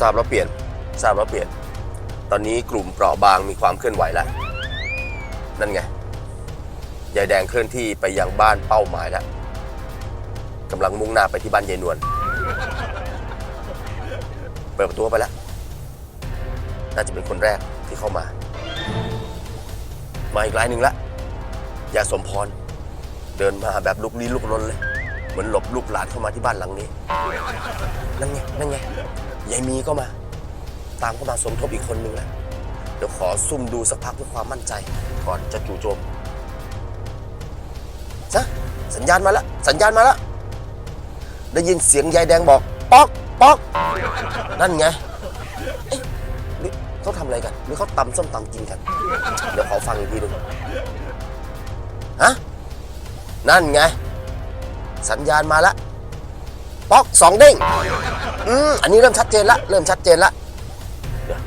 ทราบแล้วเปลี่ยนทราบแล้วเปลี่ยน ตอนนี้กลุ่มเปราะบางมีความเคลื่อนไหวแล้ว นั่นไงยายแดงเคลื่อนที่ไปยังบ้านเป้าหมายแล้วกำลังมุ่งหน้าไปที่บ้านยายนวล เปิดประตูไปแล้ว น่าจะเป็นคนแรกที่เข้ามา มาอีกรายหนึ่งละยายสมพร เดินมาแบบลุกลี้ลุกลนเลย เหมือนหลบลูกหลานเข้ามาที่บ้านหลังนี้ นั่นไง นั่นไง ยายมีก็มา ตามเข้ามาสมทบอีกคนนึงแล้วเดี๋ยวขอซุ่มดูสักพักเพื่อความมั่นใจ ก่อนจะจู่โจมซะสัญญาณมาแล้วสัญญาณมาแล้วได้ยินเสียงยายแดงบอก ป๊อกป๊อก นั่นไงเอ๊ะหรือเขาทำอะไรกันหรือเขาตำส้มตำกินกัน เดี๋ยวขอฟังอีกทีหนึงฮะนั่นไง สัญญาณมาแล้ว ป๊อกสองเด้งอืมอันนี้เริ่มชัดเจนละเริ่มชัดเจนละเดี๋ยว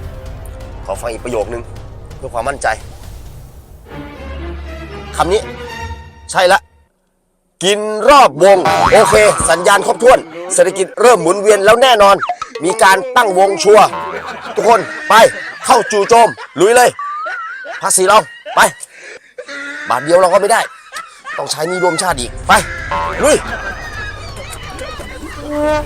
ขอฟังอีกประโยคนึงเพื่อความมั่นใจคำนี้ ใช่ละกินรอบวง โอเค สัญญาณครบถ้วน เศรษฐกิจเริ่มหมุนเวียนแล้วแน่นอน มีการตั้งวงชัวทุกคนไปเข้าจู่โจม ลุยเลย ภาษีเราไป บาทเดียวเราก็ไม่ได้ ต้องใช้นี่รวมชาติอีก ไป ลุย Yeah.